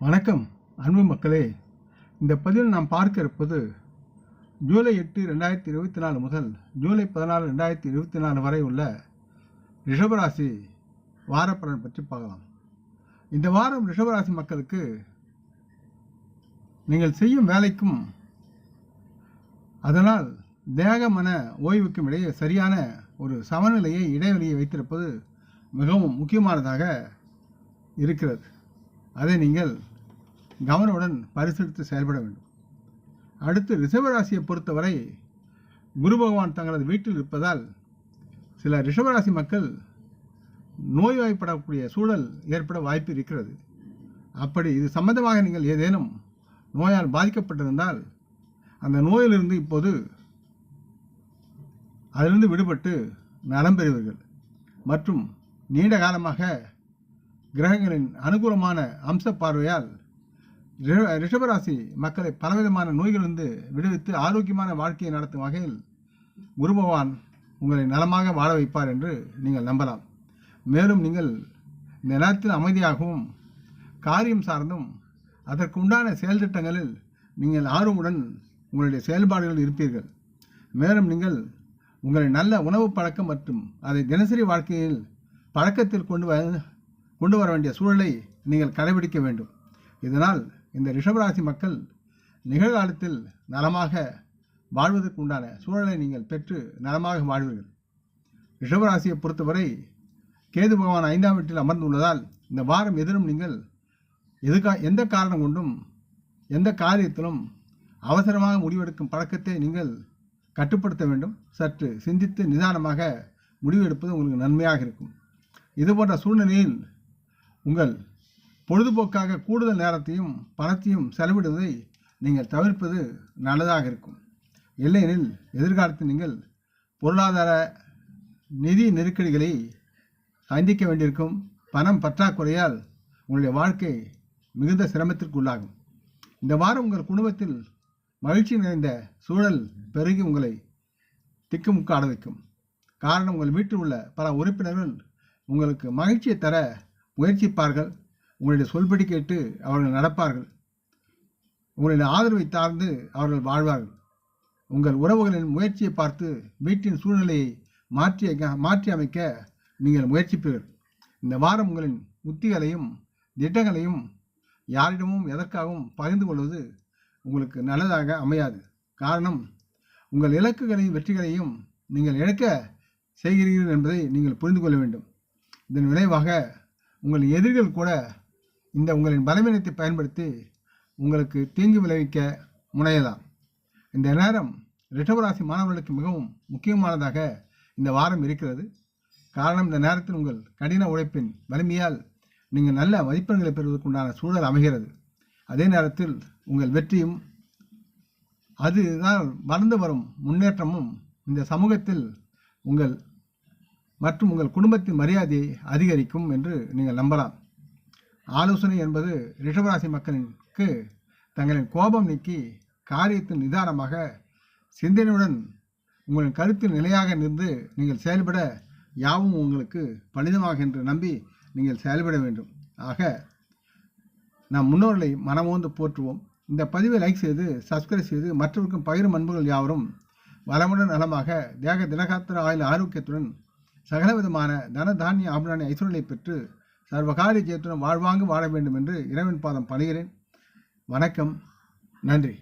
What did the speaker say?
வணக்கம் அன்பு மக்களே. இந்த பதிவில் நாம் பார்க்க இருப்பது ஜூலை எட்டு ரெண்டாயிரத்தி இருபத்தி நாலு முதல் ஜூலை பதினாலு ரெண்டாயிரத்தி இருபத்தி நாலு வரை உள்ள ரிஷபராசி வாரப்பலன் பற்றி பார்க்கலாம். இந்த வாரம் ரிஷபராசி மக்களுக்கு நீங்கள் செய்யும் வேலைக்கும் அதனால் தேக மன ஓய்வுக்கும் இடையே சரியான ஒரு சமநிலையை இடைவெளியை வைத்திருப்பது மிகவும் முக்கியமானதாக இருக்கிறது. அதை நீங்கள் கவனமுடன் பரிசீலித்து செயல்பட வேண்டும். அடுத்து ரிஷபராசியை பொறுத்தவரை குரு பகவான் தங்களது வீட்டில் இருப்பதால் சில ரிஷபராசி மக்கள் நோய்வாய்ப்படக்கூடிய சூழல் ஏற்பட வாய்ப்பு இருக்கிறது. அப்படி இது சம்பந்தமாக நீங்கள் ஏதேனும் நோயால் பாதிக்கப்பட்டிருந்தால் அந்த நோயிலிருந்து இப்போது அதிலிருந்து விடுபட்டு நலம் பெறுவீர்கள். மற்றும் நீண்ட காலமாக கிரகங்களின் அனுகூலமான அம்ச பார்வையால் ரிஷபராசி மக்களை பலவிதமான நோய்களிலிருந்து விடுவித்து ஆரோக்கியமான வாழ்க்கையை நடத்தும் வகையில் குரு பகவான் உங்களை நலமாக வாழ வைப்பார் என்று நீங்கள் நம்பலாம். மேலும் நீங்கள் இந்த நேரத்தில் அமைதியாகவும் காரியம் சார்ந்தும் அதற்கு உண்டான செயல் திட்டங்களில் நீங்கள் ஆர்வமுடன் உங்களுடைய செயல்பாடுகளில் இருப்பீர்கள். மேலும் நீங்கள் உங்களை நல்ல உணவு பழக்கம் மற்றும் அதை தினசரி வாழ்க்கையில் பழக்கத்தில் கொண்டு வ கொண்டு வர வேண்டிய சூழலை நீங்கள் கடைபிடிக்க வேண்டும். இதனால் இந்த ரிஷபராசி மக்கள் நிகழ்காலத்தில் நலமாக வாழ்வதற்கு உண்டான சூழலை நீங்கள் பெற்று நலமாக வாழ்வீர்கள். ரிஷபராசியை பொறுத்தவரை கேது பகவான் ஐந்தாம் வீட்டில் அமர்ந்துள்ளதால் இந்த வாரம் எதிரும் நீங்கள் எதுக்கா எந்த காரணம் கொண்டும் எந்த காரியத்திலும் அவசரமாக முடிவெடுக்கும் பழக்கத்தை நீங்கள் கட்டுப்படுத்த வேண்டும். சற்று சிந்தித்து நிதானமாக முடிவெடுப்பது உங்களுக்கு நன்மையாக இருக்கும். இதுபோன்ற சூழ்நிலையில் உங்கள் பொழுதுபோக்காக கூடுதல் நேரத்தையும் பணத்தையும் செலவிடுவதை நீங்கள் தவிர்ப்பது நல்லதாக இருக்கும். இல்லையெனில் எதிர்காலத்தில் நீங்கள் பொருளாதார நிதி நெருக்கடிகளை சந்திக்க வேண்டியிருக்கும். பணம் பற்றாக்குறையால் உங்களுடைய வாழ்க்கை மிகுந்த சிரமத்திற்கு உள்ளாகும். இந்த வாரம் உங்கள் குடும்பத்தில் மகிழ்ச்சி நிறைந்த சூழல் பெருகி உங்களை திக்குமுக்காட வைக்கும். காரணம் உங்கள் வீட்டில் உள்ள பல உறுப்பினர்கள் உங்களுக்கு மகிழ்ச்சியை தர முயற்சிப்பார்கள். உங்களுடைய சொல்படி கேட்டு அவர்கள் நடப்பார்கள். உங்களுடைய ஆதரவை சார்ந்து அவர்கள் வாழ்வார்கள். உங்கள் உறவுகளின் முயற்சியை பார்த்து வீட்டின் சூழ்நிலையை மாற்றி மாற்றி அமைக்க நீங்கள் முயற்சிப்பீர்கள். இந்த வாரம் உங்களின் உத்திகளையும் திட்டங்களையும் யாரிடமும் எதற்காகவும் பகிர்ந்து கொள்வது உங்களுக்கு நல்லதாக அமையாது. காரணம் உங்கள் இலக்குகளையும் வெற்றிகளையும் நீங்கள் இழக்க செய்கிறீர்கள் என்பதை நீங்கள் புரிந்து கொள்ள வேண்டும். இதன் விளைவாக உங்கள் எதிரிகள் கூட இந்த உங்களின் பலவீனத்தை பயன்படுத்தி உங்களுக்கு தீங்கு விளைவிக்க முனையலாம். இந்த நேரம் ரிஷபராசி மாணவர்களுக்கு மிகவும் முக்கியமானதாக இந்த வாரம் இருக்கிறது. காரணம் இந்த நேரத்தில் உங்கள் கடின உழைப்பின் வலிமையால் நீங்கள் நல்ல மதிப்பெண்களை பெறுவதற்குண்டான சூழல் அமைகிறது. அதே நேரத்தில் உங்கள் வெற்றியும் அதுதான் வளர்ந்து வரும் முன்னேற்றமும் இந்த சமூகத்தில் உங்கள் மற்றும் உங்கள் குடும்பத்தின் மரியாதையை அதிகரிக்கும் என்று நீங்கள் நம்பலாம். ஆலோசனை என்பது ரிஷபராசி மக்களுக்கு தங்களின் கோபம் நீக்கி காரியத்தின் நிதானமாக சிந்தனையுடன் உங்களின் கருத்தில் நிலையாக நின்று நீங்கள் செயல்பட யாவும் உங்களுக்கு பலிதமாக என்று நம்பி நீங்கள் செயல்பட வேண்டும். ஆக நம் முன்னோர்களை மனமோந்து போற்றுவோம். இந்த பதிவை லைக் செய்து சப்ஸ்கிரைப் செய்து மற்றவருக்கும் பகிரும் அன்புகள் யாவரும் வளமுடன் நலமாக தேக தினகாத்திர ஆயுள் ஆரோக்கியத்துடன் சகலவிதமான தன தானிய ஆபரண ஐஸ்வர்யங்களை பெற்று சர்வகாரிய ஜெயத்துடன் வாழ்வாங்கு வாழ வேண்டும் என்று இறைவன் பாதம் பணிகிறேன். வணக்கம். நன்றி.